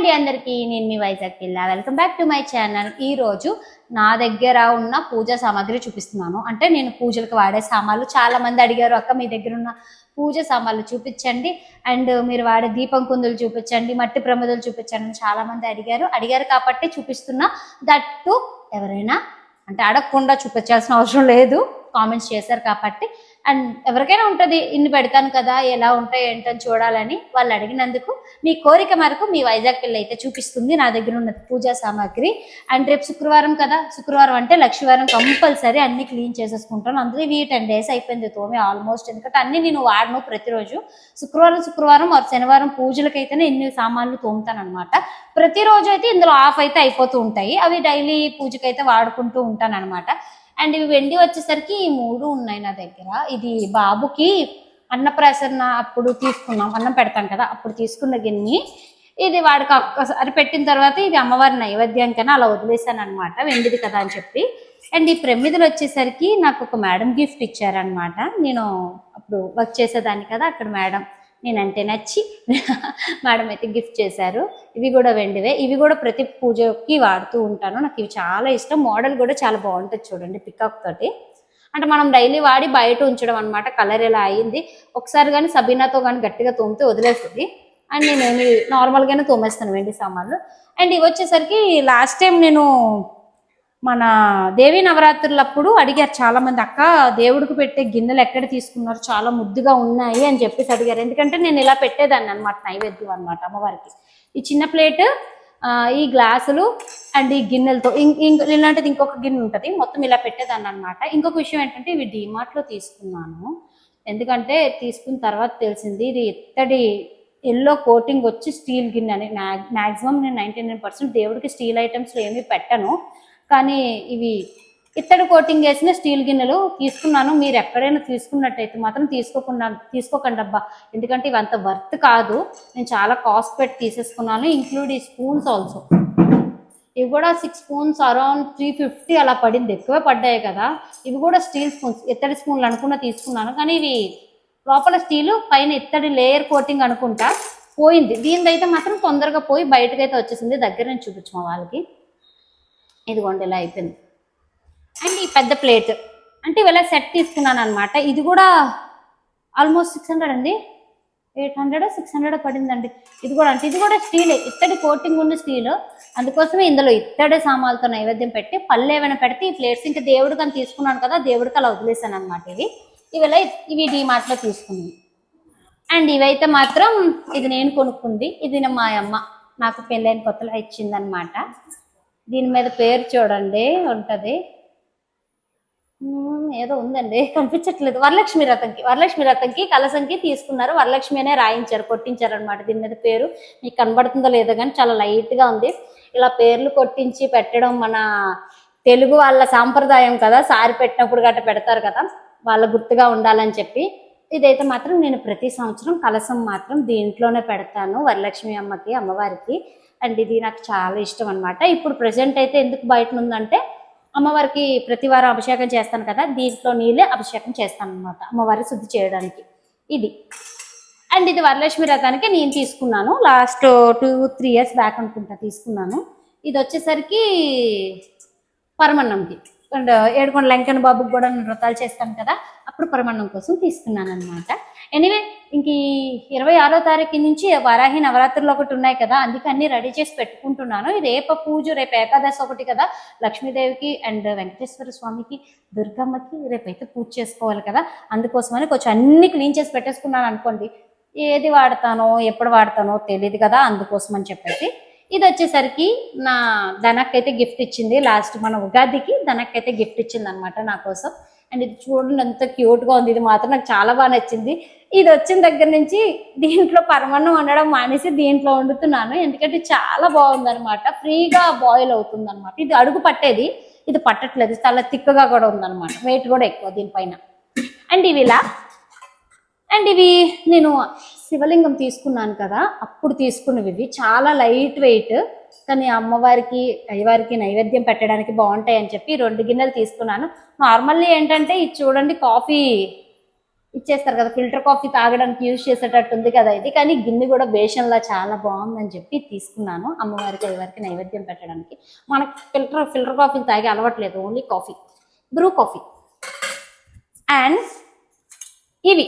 అండి అందరికీ నేను మీ వైజాగ్ పిల్ల. Welcome back to my channel ఈ రోజు నా దగ్గర ఉన్న పూజా సామాగ్రి చూపిస్తున్నాను. అంటే నేను పూజలకు వాడే సామాన్లు చాలా మంది అడిగారు అక్క మీ దగ్గర ఉన్న పూజ సామాన్లు చూపించండి. అండ్ మీరు వాడే దీపం కుందులు చూపించండి మట్టి ప్రమదలు చూపించండి చాలా మంది అడిగారు. అడిగారు కాబట్టి చూపిస్తున్నా. దట్టు ఎవరైనా అంటే అడగకుండా చూపించాల్సిన అవసరం లేదు. కామెంట్స్ చేశారు కాబట్టి అండ్ ఎవరికైనా ఉంటుంది ఇన్ని పెడతాను కదా ఎలా ఉంటాయి ఏంటని చూడాలని వాళ్ళు అడిగినందుకు మీ కోరిక మేరకు మీ వైజాగ్ పిల్ల అయితే చూపిస్తుంది. నా దగ్గర ఉన్న పూజా సామాగ్రి. అండ్ రేపు శుక్రవారం కదా శుక్రవారం అంటే లక్షవారం కంపల్సరీ అన్ని క్లీన్ చేసేసుకుంటాను. అందులో ఇవి టెన్ డేస్ అయిపోయింది తోమి ఆల్మోస్ట్. ఎందుకంటే అన్ని నేను వాడను ప్రతిరోజు. శుక్రవారం శుక్రవారం or శనివారం పూజలకైతేనే ఇన్ని సామాన్లు తోముతాను అనమాట ప్రతిరోజు అయితే ఇందులో ఆఫ్ అయితే అయిపోతూ ఉంటాయి. అవి డైలీ పూజకైతే వాడుకుంటూ ఉంటాను అనమాట అండ్ ఇవి వెండి వచ్చేసరికి ఈ మూడు ఉన్నాయి నా దగ్గర. ఇది బాబుకి అన్నప్రాసన అప్పుడు తీసుకున్నాం. అన్నం పెడతాం కదా అప్పుడు తీసుకున్న గిన్నె. ఇది వాడికి ఒక్కసారి పెట్టిన తర్వాత ఇది అమ్మవారి నైవేద్యానికైనా అలా వదిలేసాను అనమాట వెండిది కదా అని చెప్పి. అండ్ ఈ ప్రమిదలు వచ్చేసరికి నాకు ఒక మేడం గిఫ్ట్ ఇచ్చారనమాట నేను అప్పుడు వర్క్ చేసేదాన్ని కదా అక్కడ మేడం నేనంటే నచ్చి మేడం అయితే గిఫ్ట్ చేశారు. ఇవి కూడా వెండివే. ఇవి కూడా ప్రతి పూజకి వాడుతూ ఉంటాను. నాకు ఇవి చాలా ఇష్టం. మోడల్ కూడా చాలా బాగుంటుంది చూడండి పికాక్ తోటి. అంటే మనం డైలీ వాడి బయట ఉంచడం అనమాట కలర్ ఇలా అయింది. ఒకసారి కానీ సబీనాతో కానీ గట్టిగా తోమితే వదిలేస్తుంది. అండ్ నేను నార్మల్గానే తోమేస్తాను వెండి సామాన్లు. అండ్ ఇవి వచ్చేసరికి లాస్ట్ టైం నేను మన దేవి నవరాత్రులప్పుడు అడిగారు చాలా మంది అక్క దేవుడికి పెట్టే గిన్నెలు ఎక్కడ తీసుకున్నారు? చాలా ముద్దుగా ఉన్నాయి అని చెప్పేసి అడిగారు. ఎందుకంటే నేను ఇలా పెట్టేదాన్ని అనమాట నైవేద్యం అనమాట అమ్మవారికి. ఈ చిన్న ప్లేట్ ఈ గ్లాసులు అండ్ ఈ గిన్నెలతో ఇం- ఇంక ఇలాంటిది ఇంకొక గిన్నె ఉంటుంది మొత్తం ఇలా పెట్టేదాన్ని అనమాట ఇంకొక విషయం ఏంటంటే ఇవి డిమార్ట్లో తీసుకున్నాను. ఎందుకంటే తీసుకున్న తర్వాత తెలిసింది ఇది ఇత్తడి ఎల్లో కోటింగ్ వచ్చి స్టీల్ గిన్నె అని. మ్యాక్సిమం నేను నైంటీ నైన్ పర్సెంట్ దేవుడికి స్టీల్ ఐటమ్స్లో ఏమీ పెట్టను. కానీ ఇవి ఇత్తడి కోటింగ్ వేసిన స్టీల్ గిన్నెలు తీసుకున్నాను. మీరు ఎక్కడైనా తీసుకున్నట్టయితే మాత్రం తీసుకోకుండా తీసుకోకండి అబ్బా. ఎందుకంటే ఇవి అంత వర్త్ కాదు. నేను చాలా కాస్ట్ పెట్టి తీసేసుకున్నాను ఇంక్లూడ్ ఈ స్పూన్స్ ఆల్సో. ఇవి కూడా six spoons around three fifty అలా పడింది. ఎక్కువే పడ్డాయి కదా. ఇవి కూడా స్టీల్ స్పూన్స్ ఇత్తడి స్పూన్లు అనుకున్న తీసుకున్నాను. కానీ ఇవి లోపల స్టీలు పైన ఇత్తడి లేయర్ కోటింగ్ అనుకుంటా పోయింది. దీనిదైతే మాత్రం తొందరగా పోయి బయటకైతే వచ్చేసింది. దగ్గర నుంచి చూపించు మా వాళ్ళకి. ఇదిగోండి ఇలా అయిపోయింది. అండ్ ఈ పెద్ద ప్లేట్. అంటే ఇవాళ సెట్ తీసుకున్నాను అనమాట ఇది కూడా ఆల్మోస్ట్ సిక్స్ హండ్రెడ్ అండి. ఎయిట్ హండ్రెడ్ సిక్స్ హండ్రెడ్ పడిందండి. ఇది కూడా అంటే ఇది కూడా స్టీల్ ఇత్తడి కోటింగ్ ఉన్న స్టీల్. అందుకోసమే ఇందులో ఇత్తడి సామాన్లతో నైవేద్యం పెట్టి పళ్ళు ఏమైనా పెడితే ఈ ప్లేట్స్ ఇంకా దేవుడికి అని తీసుకున్నాను కదా దేవుడికి అలా వదిలేసాను అనమాట ఇవి. ఇవిలా ఇవి డీమార్ట్లో తీసుకుంది అండ్ ఇవైతే మాత్రం ఇది నేను కొనుక్కుంది. ఇది మా అమ్మ. నాకు పెళ్ళైన కొత్తలో ఇచ్చిందనమాట దీని మీద పేరు చూడండి ఉంటుంది. ఏదో ఉందండి కనిపించట్లేదు. వరలక్ష్మి రథంకి వరలక్ష్మి రథంకి కలసంకి తీసుకున్నారు. వరలక్ష్మి అనే రాయించారు కొట్టించారు అనమాట దీని మీద పేరు. మీకు కనబడుతుందో లేదో కానీ చాలా లైట్గా ఉంది. ఇలా పేర్లు కొట్టించి పెట్టడం మన తెలుగు వాళ్ళ సాంప్రదాయం కదా. సారి పెట్టినప్పుడు గట్ట పెడతారు కదా. వాళ్ళ గుర్తుగా ఉండాలని చెప్పి. ఇదైతే మాత్రం నేను ప్రతి సంవత్సరం కలసం మాత్రం దీంట్లోనే పెడతాను వరలక్ష్మి అమ్మకి అమ్మవారికి. అండ్ ఇది నాకు చాలా ఇష్టం అనమాట ఇప్పుడు ప్రజెంట్ అయితే ఎందుకు బయట ఉందంటే అమ్మవారికి ప్రతి వారం అభిషేకం చేస్తాను కదా దీంట్లో నీళ్ళే అభిషేకం చేస్తాను అనమాట అమ్మవారి శుద్ధి చేయడానికి. ఇది. అండ్ ఇది వరలక్ష్మి రథానికి నేను తీసుకున్నాను. Last two three years back అనుకుంటా తీసుకున్నాను. ఇది వచ్చేసరికి పరమన్నంకి. అండ్ ఏడుకొండ లంకన్ బాబుకి కూడా నేను వ్రతాలు చేస్తాను కదా అప్పుడు పరమన్నం కోసం తీసుకున్నాను అనమాట ఎనీవే ఇంక ఈ ఇరవై ఆరో తారీఖు నుంచి వారాహి నవరాత్రులు ఒకటి ఉన్నాయి కదా అందుకే అన్ని రెడీ చేసి పెట్టుకుంటున్నాను. రేపు పూజ రేపు ఏకాదశి ఒకటి కదా లక్ష్మీదేవికి అండ్ వెంకటేశ్వర స్వామికి దుర్గమ్మకి రేపైతే పూజ చేసుకోవాలి కదా అందుకోసమని కొంచెం అన్ని క్లీన్ చేసి పెట్టేసుకున్నాను అనుకోండి. ఏది వాడతానో ఎప్పుడు వాడతానో తెలియదు కదా అందుకోసం అని చెప్పేసి. ఇది వచ్చేసరికి నా ధనక్కైతే గిఫ్ట్ ఇచ్చింది. లాస్ట్ మన ఉగాదికి ధనక్కైతే గిఫ్ట్ ఇచ్చింది అనమాట నా కోసం. అండ్ ఇది చూడండి ఎంత క్యూట్గా ఉంది. ఇది మాత్రం నాకు చాలా బాగా నచ్చింది. ఇది వచ్చిన దగ్గర నుంచి దీంట్లో పరమాన్నం వండడం మానేసి దీంట్లో వండుతున్నాను. ఎందుకంటే చాలా బాగుందనమాట ఫ్రీగా బాయిల్ అవుతుంది అనమాట ఇది అడుగు పట్టేది. ఇది పట్టట్లేదు. చాలా తిక్కగా కూడా ఉందన్నమాట. వెయిట్ కూడా ఎక్కువ దీనిపైన. అండ్ ఇవి ఇలా. అండ్ ఇవి నేను శివలింగం తీసుకున్నాను కదా అప్పుడు తీసుకున్నవి ఇవి. చాలా లైట్ వెయిట్ కానీ అమ్మవారికి అయ్యవారికి నైవేద్యం పెట్టడానికి బాగుంటాయి అని చెప్పి రెండు గిన్నెలు తీసుకున్నాను. నార్మల్లీ ఏంటంటే ఇది చూడండి కాఫీ ఇచ్చేస్తారు కదా ఫిల్టర్ కాఫీ తాగడానికి యూజ్ చేసేటట్టు ఉంది కదా ఇది. కానీ గిన్నె కూడా బేషన్లా చాలా బాగుందని చెప్పి తీసుకున్నాను అమ్మవారికి అయ్యవారికి నైవేద్యం పెట్టడానికి. మనకు ఫిల్టర్ ఫిల్టర్ కాఫీలు తాగే అలవాట్లేదు only coffee Bru coffee. And ఇవి.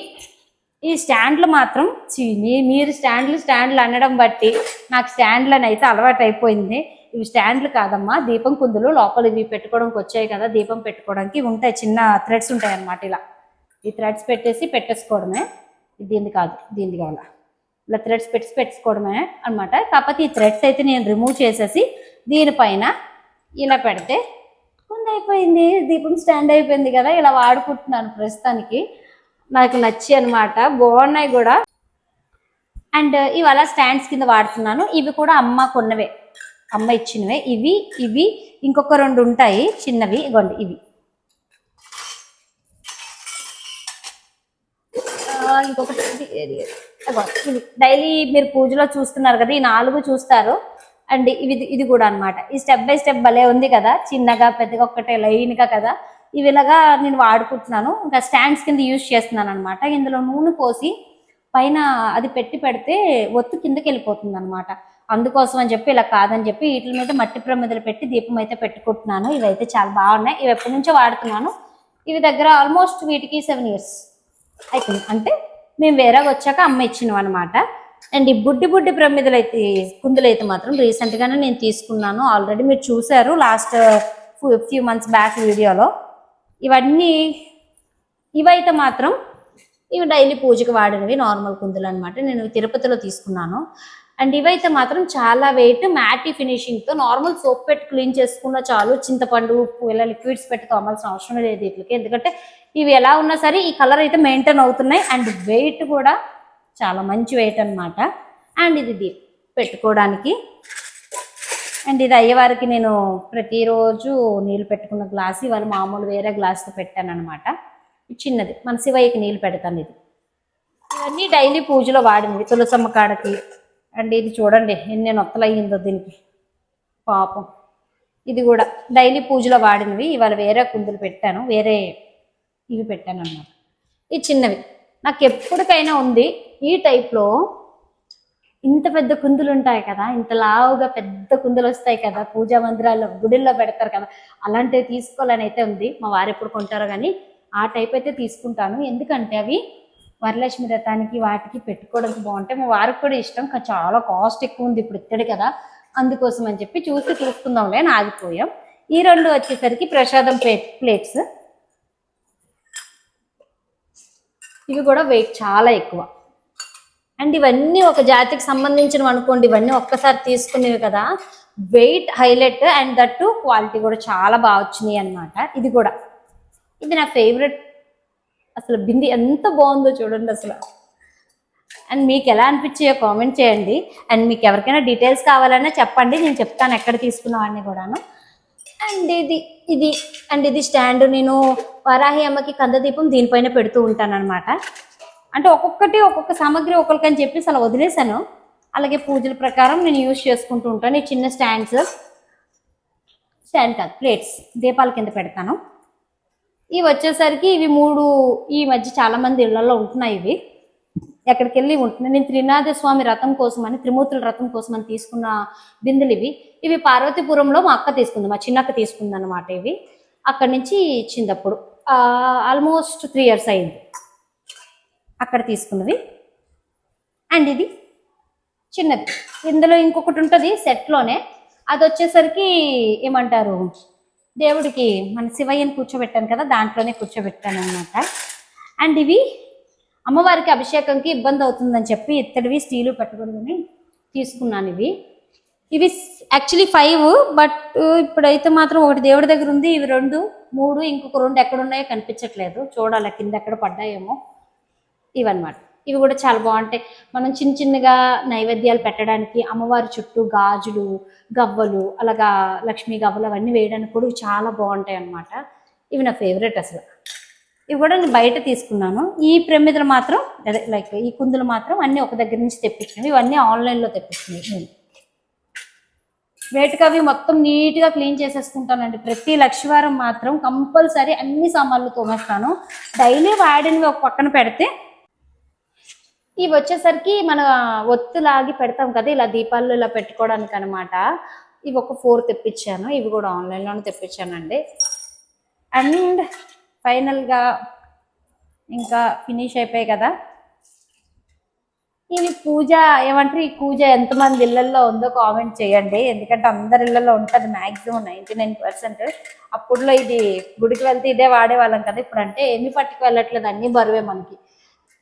ఈ స్టాండ్లు మాత్రం ఛీ, మీరు స్టాండ్లు స్టాండ్లు అనడం బట్టి నాకు స్టాండ్లను అయితే అలవాటు అయిపోయింది ఇవి స్టాండ్లు కాదమ్మా దీపం కుందులు లోపల ఇవి పెట్టుకోవడానికి వచ్చాయి కదా దీపం పెట్టుకోవడానికి ఉంటాయి చిన్న థ్రెడ్స్ ఉంటాయి అన్నమాట ఇలా. ఈ థ్రెడ్స్ పెట్టేసి పెట్టేసుకోవడమే. దీన్ని కాదు దీన్ని కావాలా. ఇలా థ్రెడ్స్ పెట్టి పెట్టుకోవడమే అన్నమాట. కాకపోతే ఈ థ్రెడ్స్ అయితే నేను రిమూవ్ చేసేసి దీనిపైన ఇలా పెడితే కుంద అయిపోయింది దీపం స్టాండ్ అయిపోయింది కదా ఇలా వాడుకుంటున్నాను ప్రస్తుతానికి. నాకు నచ్చి అనమాట బాగున్నాయి కూడా. అండ్ ఇవాళ స్టాండ్స్ కింద వాడుతున్నాను. ఇవి కూడా అమ్మ కొన్నవే. అమ్మ ఇచ్చినవే. ఇవి ఇవి ఇంకొక రెండు ఉంటాయి. చిన్నవి ఇగోండి ఇవి. ఇంకొకటి ఇవి. డైలీ మీరు పూజలో చూస్తున్నారు కదా ఈ నాలుగు చూస్తారు. అండ్ ఇవి ఇది కూడా అన్నమాట. ఈ స్టెప్ బై స్టెప్ భలే ఉంది కదా. చిన్నగా పెద్దగా ఒక్కటే లైన్గా కదా. ఇవి ఇలాగా నేను వాడుకుంటున్నాను. ఇంకా స్టాండ్స్ కింద యూజ్ చేస్తున్నాను అనమాట ఇందులో నూనె పోసి పైన అది పెట్టి పెడితే ఒత్తు కిందకి వెళ్ళిపోతుంది అనమాట అందుకోసం అని చెప్పి ఇలా కాదని చెప్పి వీటి మీద మట్టి ప్రమిదలు పెట్టి దీపం అయితే పెట్టుకుంటున్నాను. ఇవైతే చాలా బాగున్నాయి. ఇవి ఎప్పటి నుంచో వాడుతున్నాను. ఇవి దగ్గర ఆల్మోస్ట్ వీటికి సెవెన్ ఇయర్స్ అయిపోయింది అంటే మేము వేరే వచ్చాక అమ్మ ఇచ్చినాం అనమాట అండ్ ఈ బుడ్డి బుడ్డి ప్రమిదలు అయితే కుందులు అయితే మాత్రం రీసెంట్గానే నేను తీసుకున్నాను. ఆల్రెడీ మీరు చూసారు లాస్ట్ ఫ్యూ మంత్స్ బ్యాక్ వీడియోలో. ఇవన్నీ ఇవైతే మాత్రం ఇవి డైలీ పూజకి వాడినవి నార్మల్ కుందులు అనమాట నేను తిరుపతిలో తీసుకున్నాను. అండ్ ఇవైతే మాత్రం చాలా వెయిట్ మ్యాటీ ఫినిషింగ్తో నార్మల్ సోప్ పెట్టి క్లీన్ చేసుకున్న చాలు. చింతపండు ఉప్పు ఇలా లిక్విడ్స్ పెట్టి తోమాల్సిన అవసరం లేదు వీటికి. ఎందుకంటే ఇవి ఎలా ఉన్నా సరే ఈ కలర్ అయితే మెయింటైన్ అవుతున్నాయి. అండ్ వెయిట్ కూడా చాలా మంచి వెయిట్ అనమాట అండ్ ఇది పెట్టుకోవడానికి అండ్ ఇది అయ్యేవారికి నేను ప్రతిరోజు నీళ్ళు పెట్టుకున్న గ్లాస్ ఇవాళ మామూలు వేరే గ్లాస్తో పెట్టాను అనమాట చిన్నది. మన శివయ్యకి నీళ్ళు పెడతాను ఇది. ఇవన్నీ డైలీ పూజలో వాడినవి తులసమ్మ కాడకి. అండ్ ఇది చూడండి ఎన్ని నొత్తలు అయ్యిందో దీనికి. పాపం. ఇది కూడా డైలీ పూజలో వాడినవి. ఇవాళ వేరే కుందులు పెట్టాను. వేరే ఇవి పెట్టాను అన్నమాట ఈ చిన్నవి. నాకు ఎప్పటికైనా ఉంది. ఈ టైప్లో ఇంత పెద్ద కుందులు ఉంటాయి కదా ఇంత లావుగా పెద్ద కుందులు వస్తాయి కదా పూజా మందిరాల్లో గుడిల్లో పెడతారు కదా అలాంటివి తీసుకోవాలని అయితే ఉంది. మా వారు ఎప్పుడు కొంటారో కానీ ఆ టైప్ అయితే తీసుకుంటాను. ఎందుకంటే అవి వరలక్ష్మి రథానికి వాటికి పెట్టుకోవడానికి బాగుంటాయి మా వారికి కూడా ఇష్టం. చాలా కాస్ట్ ఎక్కువ ఉంది ఇప్పుడు ఇత్తడి కదా అందుకోసం అని చెప్పి చూసి చూసుకుందాంలే అని ఆగిపోయాం. ఈ రెండు వచ్చేసరికి ప్రసాదం ప్లేట్ ప్లేట్స్. ఇవి కూడా వెయిట్ చాలా ఎక్కువ. అండ్ ఇవన్నీ ఒక జాతికి సంబంధించినవి అనుకోండి ఇవన్నీ ఒక్కసారి తీసుకునేవి కదా. Weight highlight and that quality కూడా చాలా బాగా వచ్చినాయి అనమాట ఇది కూడా. ఇది నా ఫేవరెట్ అసలు బింది ఎంత బాగుందో చూడండి అసలు. అండ్ మీకు ఎలా అనిపించాయో కామెంట్ చేయండి. అండ్ మీకు ఎవరికైనా డీటెయిల్స్ కావాలన్నా చెప్పండి. నేను చెప్తాను ఎక్కడ తీసుకున్నామని కూడాను. అండ్ ఇది ఇది అండ్ ఇది స్టాండ్ నేను వరాహి అమ్మకి కంద దీపం దీనిపైన పెడుతూ ఉంటాను అనమాట అంటే ఒక్కొక్కటి ఒక్కొక్క సామాగ్రి ఒకరికని చెప్పేసి అలా వదిలేసాను అలాగే పూజల ప్రకారం నేను యూజ్ చేసుకుంటూ ఉంటాను. ఈ చిన్న స్టాండ్స్ స్టాండ్ కాదు ప్లేట్స్ దీపాల కింద పెడతాను. ఇవి వచ్చేసరికి ఇవి మూడు ఈ మధ్య చాలా మంది ఇళ్ళలో ఉంటున్నాయి ఇవి. ఎక్కడికి వెళ్ళి ఉంటున్నాయి. నేను త్రినాథ స్వామి రథం కోసం అని త్రిమూర్తుల రథం కోసం అని తీసుకున్న బిందెలు ఇవి. ఇవి పార్వతీపురంలో మా అక్క తీసుకుంది మా చిన్నక్క తీసుకుంది అనమాట ఇవి. అక్కడి నుంచి ఇచ్చింది అప్పుడు ఆల్మోస్ట్ త్రీ ఇయర్స్ అయింది. అక్కడ తీసుకున్నది. అండ్ ఇది చిన్నది. ఇందులో ఇంకొకటి ఉంటుంది సెట్లోనే. అది వచ్చేసరికి ఏమంటారు? దేవుడికి మన శివయ్యని కూర్చోబెట్టాను కదా దాంట్లోనే కూర్చోబెట్టాను అనమాట అండ్ ఇవి అమ్మవారికి అభిషేకంకి ఇబ్బంది అవుతుందని చెప్పి ఇత్తడివి స్టీలు పెట్టకూడదని తీసుకున్నాను ఇవి. ఇవి యాక్చువల్లీ ఫైవ్ బట్ ఇప్పుడైతే మాత్రం ఒకటి దేవుడి దగ్గర ఉంది. ఇవి రెండు మూడు ఇంకొక రెండు ఎక్కడున్నాయో కనిపించట్లేదు. చూడాలి కింద ఎక్కడ పడ్డాయేమో. ఇవన్నమాట. ఇవి కూడా చాలా బాగుంటాయి. మనం చిన్న చిన్నగా నైవేద్యాలు పెట్టడానికి అమ్మవారి చుట్టూ గాజులు గవ్వలు అలాగా లక్ష్మీ గవ్వలు అవన్నీ వేయడానికి కూడా చాలా బాగుంటాయి అన్నమాట. ఇవి నా ఫేవరెట్ అసలు. ఇవి కూడా నేను బయట తీసుకున్నాను. ఈ ప్రమిదలు మాత్రం లైక్ ఈ కుందులు మాత్రం అన్నీ ఒక దగ్గర నుంచి తెప్పించినవి. ఇవన్నీ ఆన్లైన్లో తెప్పించినవి నేను. వేటికి అవి మొత్తం నీట్గా క్లీన్ చేసేసుకుంటానండి. ప్రతి లక్షవారం మాత్రం కంపల్సరీ అన్ని సామాన్లు తోమేస్తాను. డైలీ వాడినవి ఒక పక్కన పెడితే ఇవి వచ్చేసరికి మన ఒత్తు లాగి పెడతాం కదా ఇలా దీపాల్లో ఇలా పెట్టుకోవడానికి అనమాట ఇవి ఒక ఫోర్ తెప్పించాను ఇవి కూడా ఆన్లైన్లోనే తెప్పించానండి. అండ్ ఫైనల్గా ఇంకా ఫినిష్ అయిపోయాయి కదా. ఇవి పూజ ఏమంటారు ఈ పూజ ఎంతమంది ఇళ్ళలో ఉందో కామెంట్ చేయండి. ఎందుకంటే అందరి ఇళ్ళలో ఉంటుంది మ్యాక్సిమం నైంటీ నైన్ పర్సెంట్. అప్పుడులో ఇది గుడికి వెళ్తే ఇదే వాడేవాళ్ళం కదా ఇప్పుడు అంటే ఏమి పట్టుకు వెళ్ళట్లేదు అన్ని బరువే మనకి.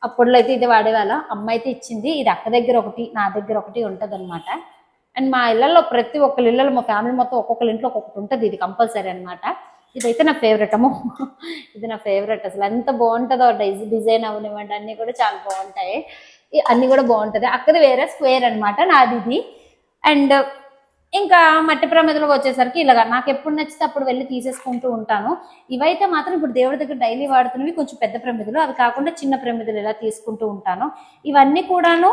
అప్పట్లో అయితే ఇది వాడేవాళ్ళం. అమ్మ అయితే ఇచ్చింది. ఇది అక్క దగ్గర ఒకటి నా దగ్గర ఒకటి ఉంటుంది అనమాట అండ్ మా ఇళ్ళలో ప్రతి ఒక్కరి ఇళ్ళలో మా ఫ్యామిలీ మొత్తం ఒక్కొక్కరి ఇంట్లో ఒక్కొక్కటి ఉంటుంది. ఇది కంపల్సరీ అనమాట ఇదైతే నా ఫేవరెట్ అమ్మో. ఇది నా ఫేవరెట్ అసలు. ఎంత బాగుంటుందో డైజ్ డిజైన్ అవనివ్వండి అన్నీ కూడా చాలా బాగుంటాయి. అన్నీ కూడా బాగుంటుంది. అక్కది వేరే స్క్వేర్ అనమాట నాది ఇది అండ్ ఇంకా మట్టి ప్రమిదలకు వచ్చేసరికి ఇలాగా నాకు ఎప్పుడు నచ్చితే అప్పుడు వెళ్ళి తీసేసుకుంటూ ఉంటాను. ఇవైతే మాత్రం ఇప్పుడు దేవుడి దగ్గర డైలీ వాడుతున్నవి కొంచెం పెద్ద ప్రమిదలు. అవి కాకుండా చిన్న ప్రమిదలు ఇలా తీసుకుంటూ ఉంటాను. ఇవన్నీ కూడాను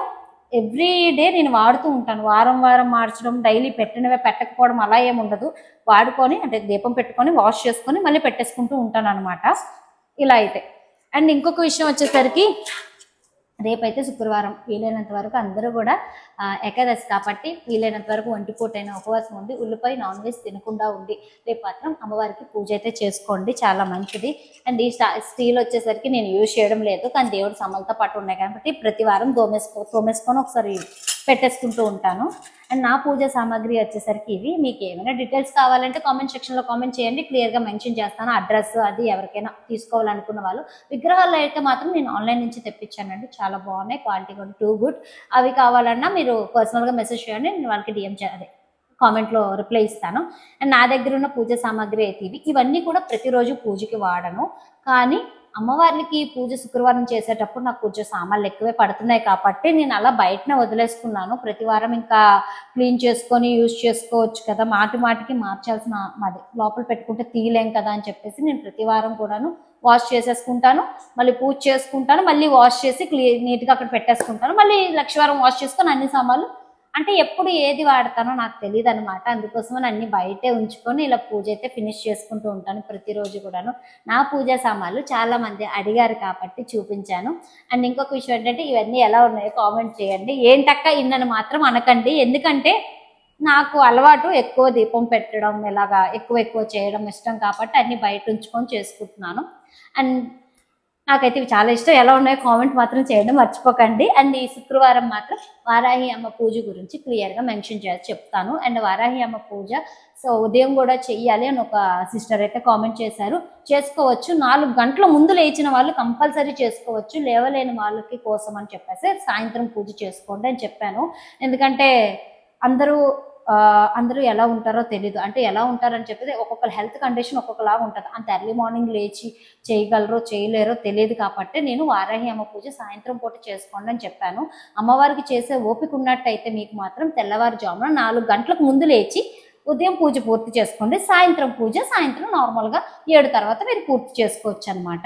ఎవ్రీ డే నేను వాడుతూ ఉంటాను. వారం వారం మార్చడం డైలీ పెట్టినవే పెట్టకపోవడం అలా ఏమి ఉండదు. వాడుకొని అంటే దీపం పెట్టుకొని వాష్ చేసుకొని మళ్ళీ పెట్టేసుకుంటూ ఉంటాను అనమాట ఇలా అయితే. అండ్ ఇంకొక విషయం వచ్చేసరికి రేపైతే శుక్రవారం వీలైనంత వరకు అందరూ కూడా ఏకాదశి కాబట్టి వీలైనంత వరకు ఒంటి ఉపవాసం ఉండి ఉల్లిపాయ నాన్ వెజ్ తినకుండా ఉండి రేపు మాత్రం అమ్మవారికి పూజ అయితే చేసుకోండి. చాలా మంచిది. అండ్ ఈ స్టా- స్టీల్ వచ్చేసరికి నేను యూజ్ చేయడం లేదు కానీ దేవుడు సమలతో పాటు ఉన్నాయి కాబట్టి ప్రతి వారం తోమేసుకో తోమేసుకొని ఒకసారి పెట్టేసుకుంటూ ఉంటాను. అండ్ నా పూజ సామాగ్రి వచ్చేసరికి ఇవి. మీకు ఏమైనా డీటెయిల్స్ కావాలంటే కామెంట్ సెక్షన్లో కామెంట్ చేయండి. క్లియర్గా మెన్షన్ చేస్తాను. అడ్రస్ అది ఎవరికైనా తీసుకోవాలనుకున్న వాళ్ళు. విగ్రహాలు అయితే మాత్రం నేను ఆన్లైన్ నుంచి తెప్పించానండి. చాలా బాగున్నాయి. క్వాలిటీ కూడా టూ గుడ్ అవి కావాలన్నా మీరు పర్సనల్గా మెసేజ్ చేయండి. నేను వాళ్ళకి డిఎం చేయాలి కామెంట్లో రిప్లై ఇస్తాను. అండ్ నా దగ్గర ఉన్న పూజ సామాగ్రి అయితే ఇవి. ఇవన్నీ కూడా ప్రతిరోజు పూజకి వాడను. కానీ అమ్మవారికి పూజ శుక్రవారం చేసేటప్పుడు నాకు కొంచెం సామాన్లు ఎక్కువే పడుతున్నాయి కాబట్టి నేను అలా బయటనే వదిలేసుకున్నాను. ప్రతి వారం ఇంకా క్లీన్ చేసుకొని యూజ్ చేసుకోవచ్చు కదా. మాటి మాటికి మార్చాల్సిన మాది. లోపల పెట్టుకుంటే తీయలేం కదా అని చెప్పేసి నేను ప్రతి వారం కూడాను వాష్ చేసేసుకుంటాను. మళ్ళీ పూజ చేసుకుంటాను. మళ్ళీ వాష్ చేసి క్లీ నీట్గా అక్కడ పెట్టేసుకుంటాను. మళ్ళీ లక్షవారం వాష్ చేసుకొని అన్ని సామాన్లు అంటే ఎప్పుడు ఏది వాడతానో నాకు తెలియదు అనమాట అందుకోసం అన్ని బయటే ఉంచుకొని ఇలా పూజ అయితే ఫినిష్ చేసుకుంటూ ఉంటాను ప్రతిరోజు కూడాను. నా పూజా సామాన్లు చాలా మంది అడిగారు కాబట్టి చూపించాను. అండ్ ఇంకొక విషయం ఏంటంటే ఇవన్నీ ఎలా ఉన్నాయో కామెంట్ చేయండి. ఏంటక్క ఇన్నని మాత్రం అనకండి. ఎందుకంటే నాకు అలవాటు ఎక్కువ దీపం పెట్టడం ఇలాగా ఎక్కువ ఎక్కువ చేయడం ఇష్టం కాబట్టి అన్ని బయట ఉంచుకొని చేసుకుంటున్నాను. అండ్ నాకైతే ఇవి చాలా ఇష్టం. ఎలా ఉన్నాయో కామెంట్ మాత్రం చేయడం మర్చిపోకండి. అండ్ ఈ శుక్రవారం మాత్రం వారాహి అమ్మ పూజ గురించి క్లియర్గా మెన్షన్ చేసి చెప్తాను. అండ్ వారాహి అమ్మ పూజ సో ఉదయం కూడా చెయ్యాలి అని ఒక సిస్టర్ అయితే కామెంట్ చేశారు. చేసుకోవచ్చు. నాలుగు గంటల ముందు లేచిన వాళ్ళు కంపల్సరీ చేసుకోవచ్చు. లేవలేని వాళ్ళకి కోసం అని చెప్పేసి సాయంత్రం పూజ చేసుకోండి అని చెప్పాను. ఎందుకంటే అందరూ అందరూ ఎలా ఉంటారో తెలీదు. అంటే ఎలా ఉంటారని చెప్పేది ఒక్కొక్కరు హెల్త్ కండిషన్ ఒక్కొక్కలాగా ఉంటుంది. అంత ఎర్లీ మార్నింగ్ లేచి చేయగలరో చేయలేరో తెలియదు కాబట్టి నేను వారాహి అమ్మ పూజ సాయంత్రం పూట చేసుకోండి అని చెప్పాను. అమ్మవారికి చేసే ఓపిక ఉన్నట్టయితే మీకు మాత్రం తెల్లవారుజామున నాలుగు గంటలకు ముందు లేచి ఉదయం పూజ పూర్తి చేసుకోండి సాయంత్రం పూజ సాయంత్రం నార్మల్గా ఏడు తర్వాత మీరు పూర్తి చేసుకోవచ్చు అనమాట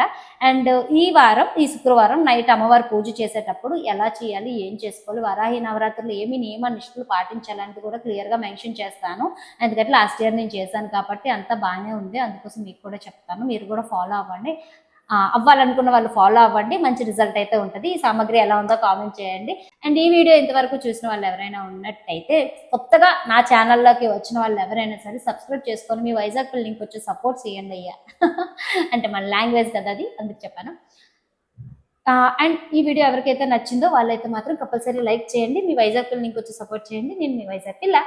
అండ్ ఈ వారం ఈ శుక్రవారం నైట్ అమ్మవారి పూజ చేసేటప్పుడు ఎలా చేయాలి ఏం చేసుకోవాలి వరాహి నవరాత్రులు ఏమి నియమ నిష్ఠలు పాటించాలనేది కూడా క్లియర్గా మెన్షన్ చేస్తాను. ఎందుకంటే లాస్ట్ ఇయర్ నేను చేశాను కాబట్టి అంతా బాగానే ఉంది. అందుకోసం మీకు కూడా చెప్తాను. మీరు కూడా ఫాలో అవ్వండి. అవ్వాలనుకున్న వాళ్ళు ఫాలో అవ్వండి. మంచి రిజల్ట్ అయితే ఉంటుంది. ఈ సామాగ్రి ఎలా ఉందో కామెంట్ చేయండి. అండ్ ఈ వీడియో ఇంతవరకు చూసిన వాళ్ళు ఎవరైనా ఉన్నట్టయితే కొత్తగా నా ఛానల్లోకి వచ్చిన వాళ్ళు ఎవరైనా సరే సబ్స్క్రైబ్ చేసుకొని మీ వైజాగ్ లింక్ వచ్చి సపోర్ట్ చేయండి అయ్యా. అంటే మన లాంగ్వేజ్ కదా అది అందుకు చెప్పాను. అండ్ ఈ వీడియో ఎవరికైతే నచ్చిందో వాళ్ళైతే మాత్రం కంపల్సరీ లైక్ చేయండి మీ వైజాగ్ లింక్ వచ్చి సపోర్ట్ చేయండి నేను మీ వైజాగ్ పిల్ల